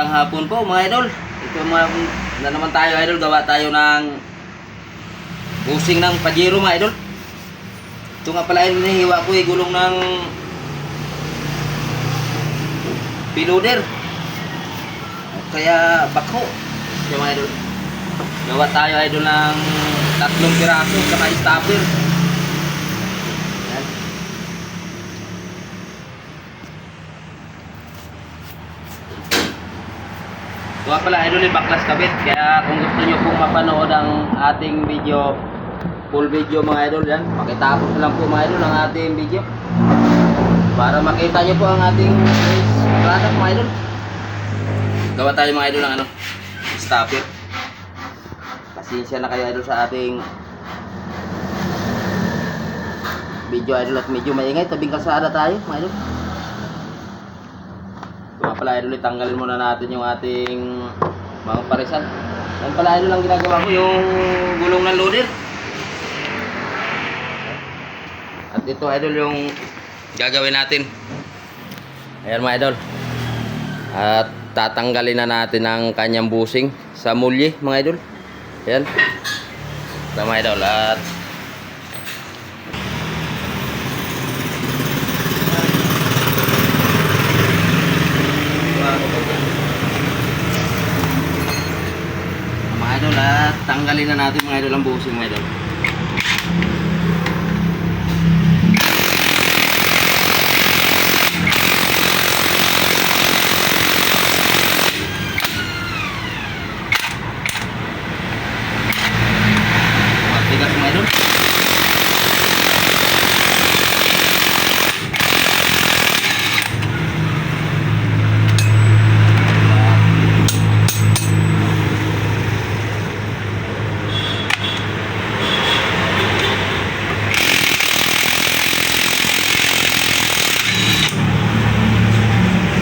Magandang hapon po mga idol. Ito mga na naman tayo idol. Gawa tayo ng busing ng Pajero mga idol. Ito nga pala idol hiwa ko eh, gulong ng piloder. Kaya bako. Ito mga idol. Gawa tayo idol ng tatlong piraso sa stopper. Kaya pala idol yung Baklas Kabit. Kaya kung gusto nyo pong mapanood ang ating video, full video mga idol yan, pakitapos lang po mga idol ang ating video. Para makita nyo po ang ating product mga idol. Gawa tayo mga idol ng ano, stopper. Pasensya na kayo idol sa ating video idol at medyo maingay. Tabing kalsada tayo mga idol. Pala idol, tanggalin muna natin yung ating mga parisan. Yan pala idol ang ginagawa ko, yung gulong ng loader. At ito idol yung gagawin natin. Ayan mga idol. At tatanggalin na natin ang kanyang busing sa mulye mga idol. Ayan. Ito mga idol. At mga idol tanggalin na natin mga idol ang busing mga idol. Matigas mga idol.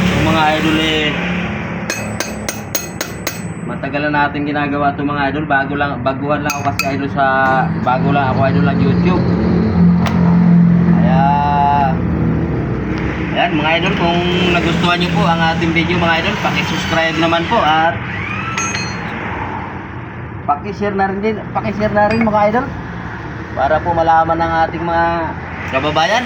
Yung mga idol eh matagal na natin ginagawa itong mga idol. Bago lang baguhan lang ako kasi idol sa bago lang ako idol lang YouTube. Kaya yan mga idol kung nagustuhan nyo po ang ating video mga idol paki-subscribe naman po at paki-share na rin din paki-share na rin mga idol para po malaman ng ating mga kababayan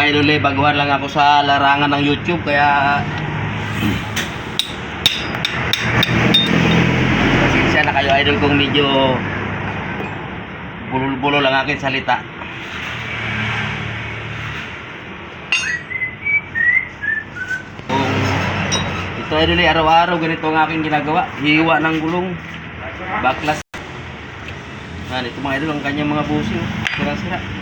Idol eh, baguhan lang ako sa larangan ng YouTube kaya Pasensya na kayo idol kung medyo bulol-bulol lang aking salita. Ito idol araw-araw ganito ang aking ginagawa. Hiwa ng gulong. Baklas. Yan, ito mga idol ang kanyang mga busing. Sira-sira.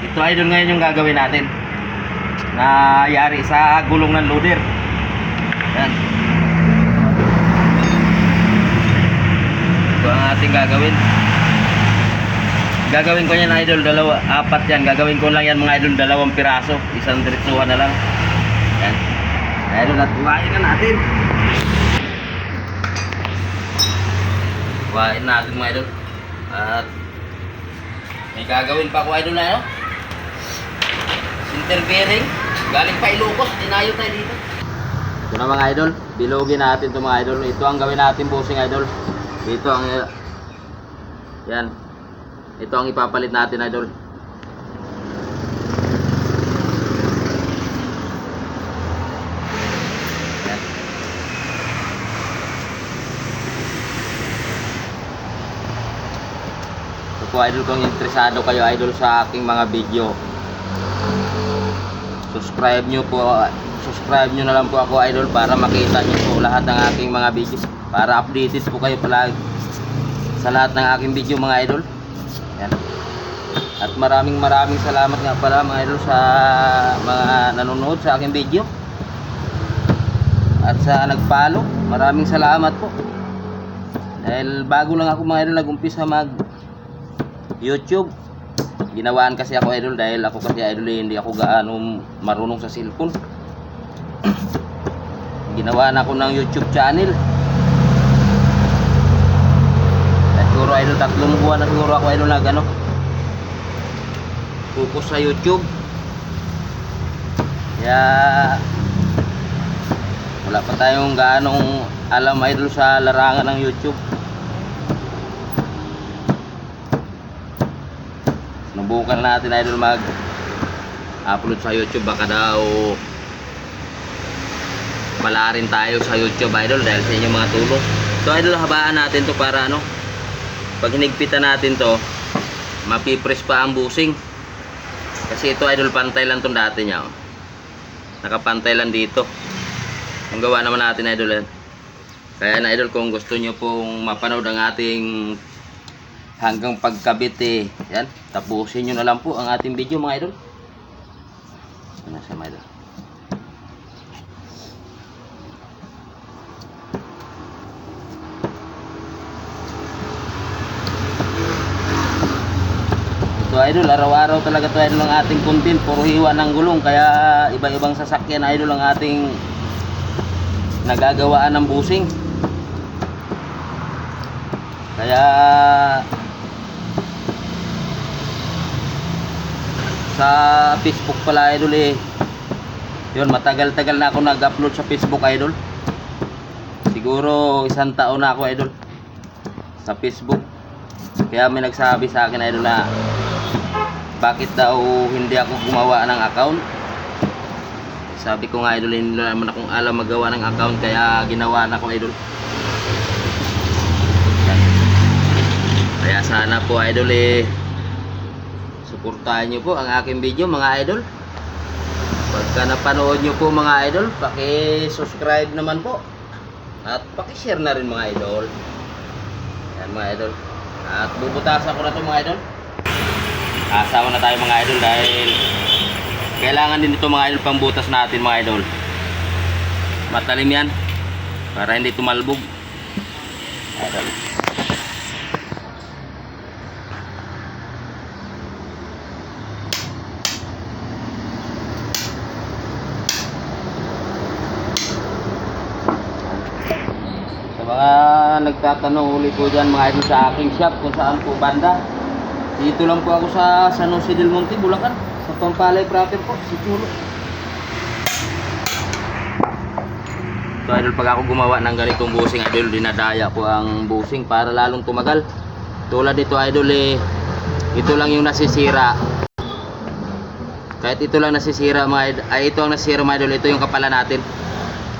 Ito idol ngayon yung gagawin natin. Na yari sa gulong ng loader. Yan. Ito ang ating gagawin. Gagawin ko yan idol, dalawa, apat yan. Gagawin ko lang yan mga idol, dalawang piraso. Isang diretsuhan na lang. Yan. Idol, at kuhain na natin. Kuhain natin mga idol. At may gagawin pa ako idol na ano? Center bearing. Galing pa Ilocos, dinayo tayo dito. Ito na mga idol, bilogin natin ito mga idol. Ito ang gawin natin busing idol. Dito ang Yan. Ito ang ipapalit natin idol. Po idol kung interesado kayo idol sa aking mga video subscribe nyo po subscribe nyo na lang po ako idol para makita nyo po lahat ng aking mga videos. Para updated po kayo palagi sa lahat ng aking video mga idol. Yan at maraming maraming salamat nga pala mga idol sa mga nanonood sa aking video. At sa nagfollow maraming salamat po. Dahil bago lang ako mga idol nagumpisa mag youtube ginawaan kasi ako idol dahil ako kasi idol eh, hindi ako gaano marunong sa cellphone. Ginawa na ako ng YouTube channel. At siguro idol tatlong buwan na siguro ako idol nag ano focus sa YouTube. Kaya wala pa tayong gaanong alam idol sa larangan ng YouTube Subukan natin idol mag upload sa YouTube baka daw wala rin tayo sa YouTube idol dahil sa inyong mga tulong. So idol habaan natin to para ano pag hinigpitan natin to mapipress pa ang busing. Kasi ito idol pantay lang tong dati niya. Oh. Nakapantay lang dito. Ang gawa naman natin idol yan. Kaya na idol kung gusto nyo pong mapanood ang ating hanggang pagkabit eh. Yan, tapusin nyo na lang po ang ating video mga idol. Ano sa mga idol? Ito idol, araw-araw talaga to idol ang ating content. Puro hiwa ng gulong. Kaya iba-ibang sasakyan idol ang ating nagagawaan ng busing. Kaya sa Facebook pala idol eh. Yun, matagal-tagal na ako nag-upload sa Facebook idol. Siguro isang taon na ako idol sa Facebook. Kaya may nagsabi sa akin idol na bakit daw hindi ako gumawa ng account. Sabi ko nga idol, hindi naman akong alam magawa ng account kaya ginawa na ko idol. Kaya sana po idol eh suportahan nyo po ang aking video mga idol. Pagka napanood nyo po mga idol, paki-subscribe naman po. At paki-share na rin mga idol. Yan mga idol. At bubutasan ko na to mga idol. Asawa na tayo mga idol dahil kailangan din ito mga idol pang butas natin mga idol. Matalim yan para hindi tumalbog. Idol. Mga nagtatanong ulit po dyan mga idol sa aking shop kung saan po banda. Dito lang po ako sa San Jose del Monte, Bulacan. Sa Pampalay proper po, si Chulo. So idol, pag ako gumawa ng ganitong busing idol, dinadaya ko ang busing para lalong tumagal. Tulad dito idol eh, ito lang yung nasisira. Kahit ito lang nasisira mga idol, ay ito ang nasisira mga idol, ito yung kapala natin.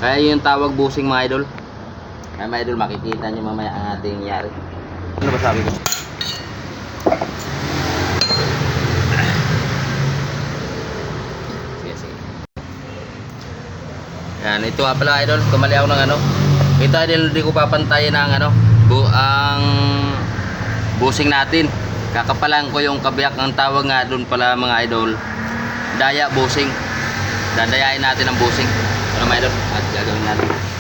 Kaya yung tawag busing mga idol. Mga idol, makikita nyo mamaya ang ating yari. Ano ba sabi ko? Sige, sige. Yan, ito nga pala idol, tumali ako ng ano. Ito idol, hindi ko papantayin ang ano, bu ang busing natin. Kakapalan ko yung kabiyak ang tawag nga doon pala mga idol. Daya busing. Dadayain natin ang busing. Ano mga idol? At gagawin natin.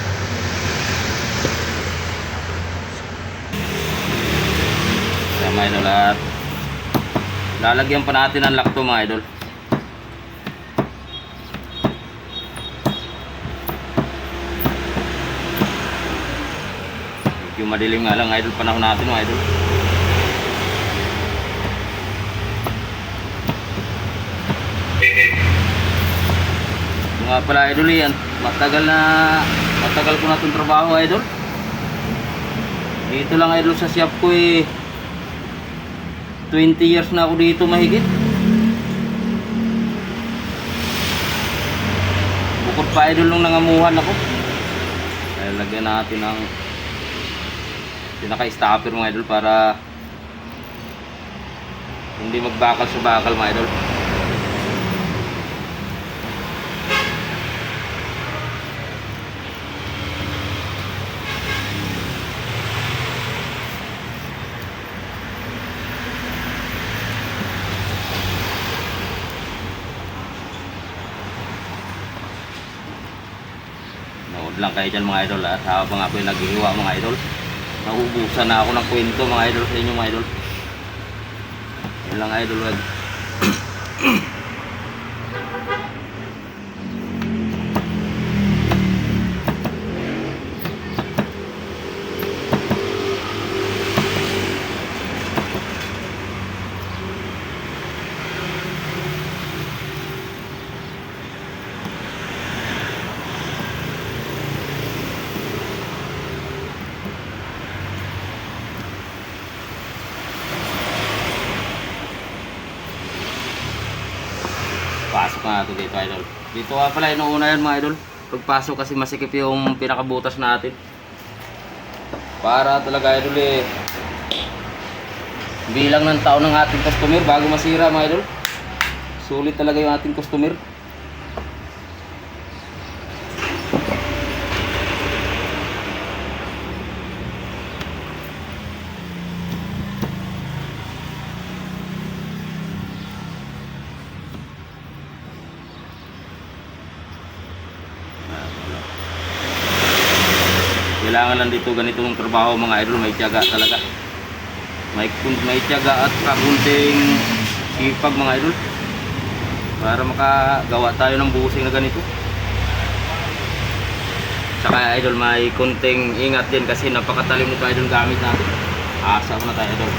Kaya mga idol at lalagyan pa natin ang lakto mga idol. Medyo madilim nga lang idol panahon natin mga idol. Mga pala idol yan, matagal na matagal ko na itong trabaho idol. Dito lang idol sa shop ko eh 20 years na ako dito mahigit. Bukod pa idol nung nangamuhan ako. Kaya lagyan natin ng pinaka-stopper mga idol para hindi magbakal sa bakal mga idol. Lang kayo dyan mga idol at habang ako'y naghihiwa mga idol Nauubusan na ako ng kwento mga idol sa inyo mga idol. Yun lang idol wag Pasok na natin dito, idol. Dito nga pala, inuuna yan mga idol. Pagpasok kasi masikip yung pinakabutas natin. Para talaga, idol eh. Bilang ng tao ng ating customer bago masira mga idol. Sulit talaga yung ating customer. Kailangan lang dito ganito ng trabaho mga idol, may tiyaga talaga. May may tiyaga at kakunting sipag mga idol. Para makagawa tayo ng busing na ganito. Saka idol, may kunting ingat din kasi napakatalim nito idol gamit natin. Asa muna tayo idol.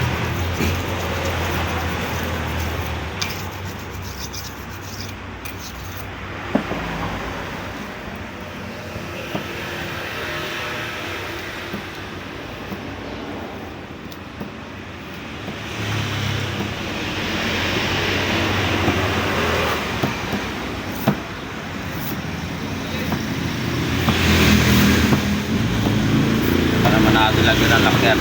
Para naman natin lagyan ng lakyan.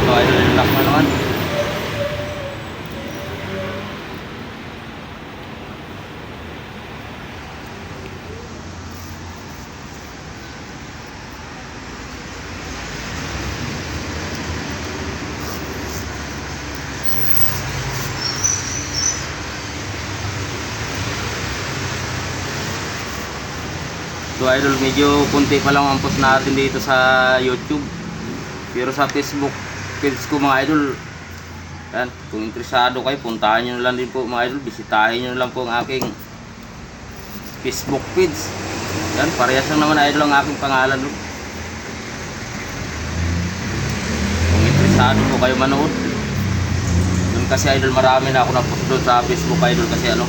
Ito ay yung lock na naman. Idol, medyo kunti pa lang ang post natin dito sa YouTube. Pero sa Facebook page ko mga idol, yan, kung interesado kayo, puntahan nyo na lang din po mga idol, bisitahin nyo na lang po ang aking Facebook page. Yan, parehas lang naman idol ang aking pangalan. No? Kung interesado po kayo manood, doon kasi idol marami na ako na-post doon sa Facebook idol kasi ano,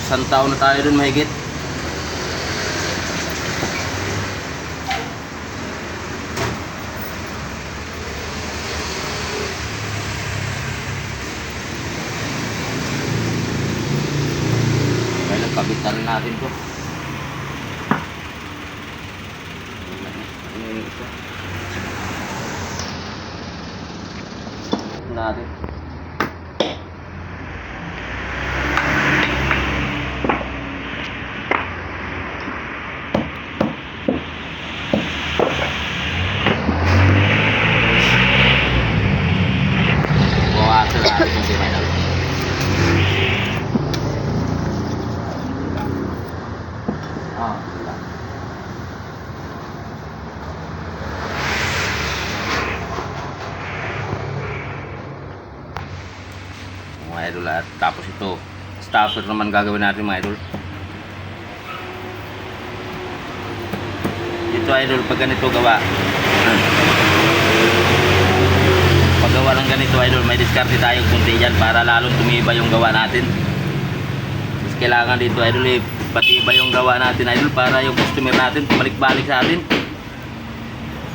isang taon na tayo doon mahigit. Natin to. Ano yung isa? Natin. Bawasan natin yung si Maynal. Ah, wala. Mga idol at tapos ito stopper naman gagawin natin mga idol. Ito idol pag ganito gawa. Pag gawa ng ganito idol may diskarte tayo kunti dyan para lalong tumibay yung gawa natin. Mas kailangan dito idol eh, patibay yung gawa natin idol para yung customer natin balik-balik sa atin.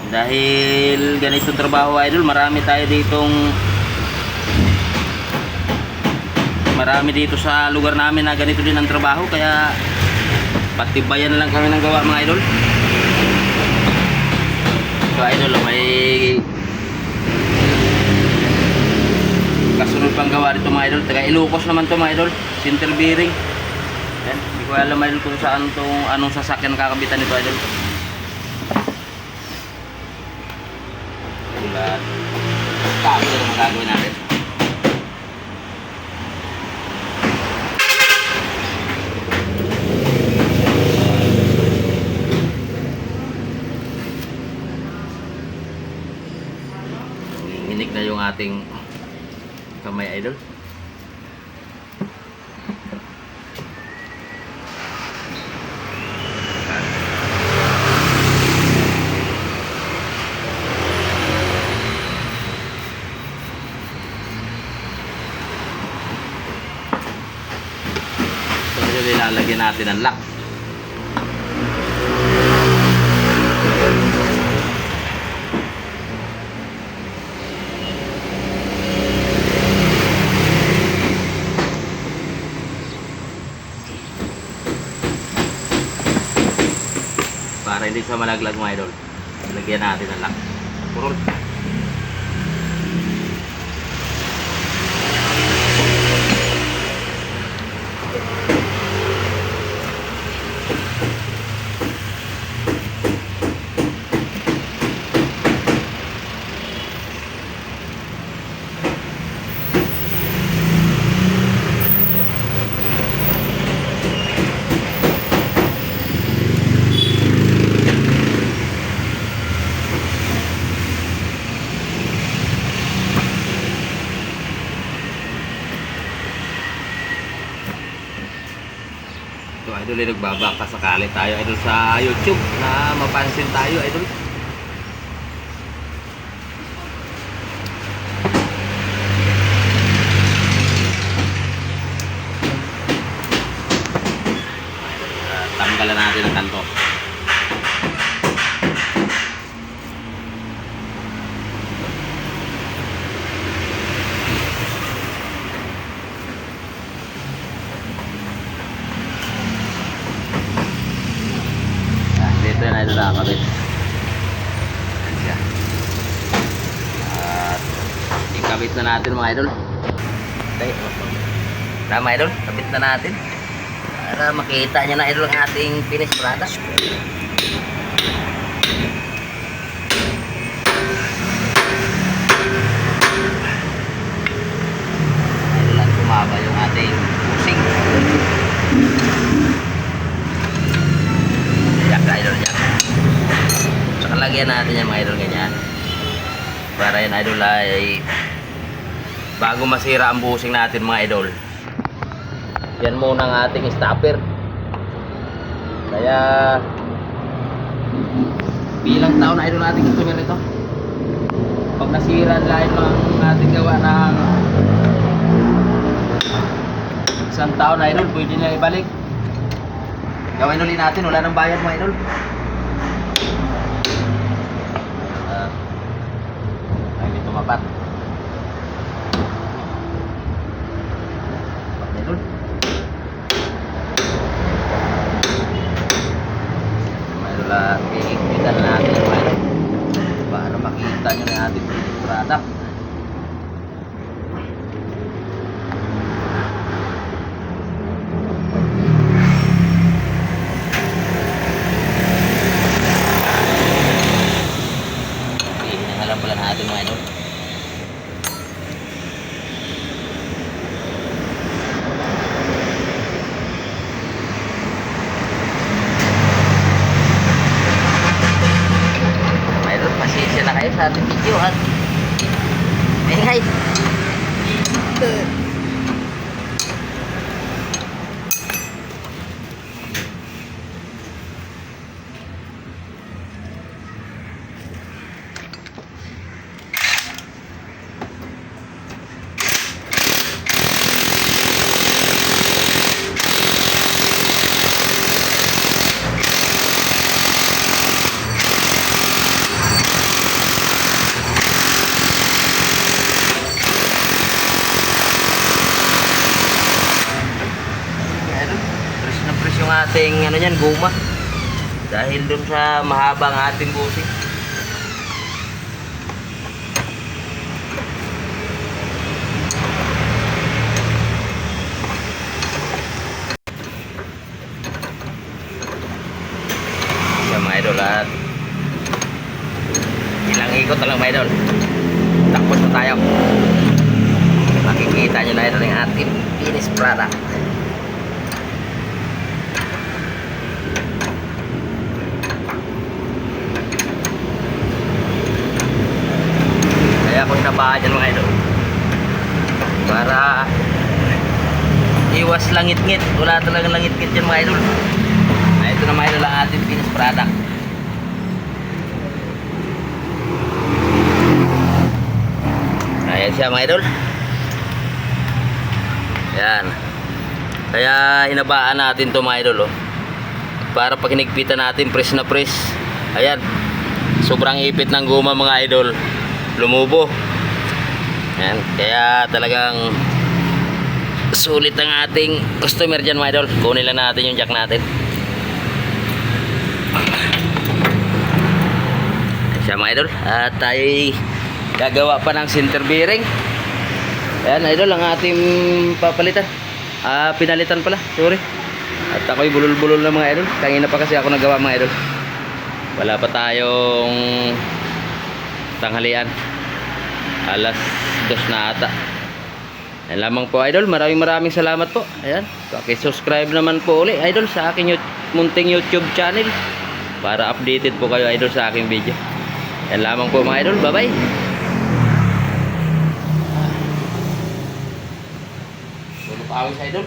Dahil ganito trabaho idol, marami tayo ditong marami dito sa lugar namin na ganito din ang trabaho kaya patibayan lang kami ng gawa mga idol. So idol, may kasunod pang gawa dito mga idol. Taga Ilocos naman to mga idol. Center bearing. Yan. Hindi ko alam idol kung saan tong anong sasakyan kakabitan nito idol. Diba? Kami na naman gagawin natin. ating kamay idol. So, nilalagyan natin ng lock. Siya malaglag mga idol. Lagyan natin ng lock. Purol. Ito idol, eh, nagbabaka sakali tayo idol sa YouTube na mapansin tayo idol. Tanggalan natin ang kanto. Yan, dito na idol nakakabit. Yan siya. At ikabit na natin mga idol. Okay. Tama idol, kabit na natin. Para makita niya na idol ang ating finished product. Idol lang sumaba yung ating pusing. Yak idol yak. Saka lagyan natin yung mga idol ganyan. Para yan idol ay bago masira ang busing natin mga idol. Yan muna ang ating stopper. Kaya bilang taon na idol natin gusto nito. Pag nasira dahil ang ating gawa ng isang taon na idol, pwede na ibalik. Gawin ulit natin, wala nang bayad mga idol. Ah, ay. Mga idol. Mga idol, ah, iikpitan na natin mga idol. Para makita nyo na yung ating finished product. Hinahalan pala natin mga idol. Mga idol, pasensya na kayo sa ating video at Mengay! Ayan, Press na press yung ating ano yan, guma. Dahil dun sa mahabang ating busing. Yan mga idol at ilang ikot na lang mga idol. Takbos na tayo. Makikita nyo na idol yung ating finished product. Hinabahan dyan mga idol. Para iwas langit-ngit. Wala talagang langit-ngit yan mga idol. Na ito na mga idol ang ating finished product. Ayan siya mga idol. Yan. Kaya hinabaan natin to mga idol oh. Para pag hinigpitan natin press na press. Ayan. Sobrang ipit ng guma mga idol. Lumubo. Ayan. Kaya talagang sulit ang ating customer dyan mga idol. Kunin lang natin yung jack natin. Siya mga idol. At tayo gagawa pa ng center bearing. Ayan idol ang ating papalitan. Ah, pinalitan pala. Sorry. At ako'y bulol-bulol na mga idol. Kanina pa kasi ako nagawa mga idol. Wala pa tayong tanghalian. Alas dos na ata. Yan lamang po idol. Maraming maraming salamat po. Ayan. Paki-subscribe naman po uli idol sa aking yu- munting YouTube channel. Para updated po kayo idol sa aking video. Yan lamang po mga idol. Bye bye. Awis idol.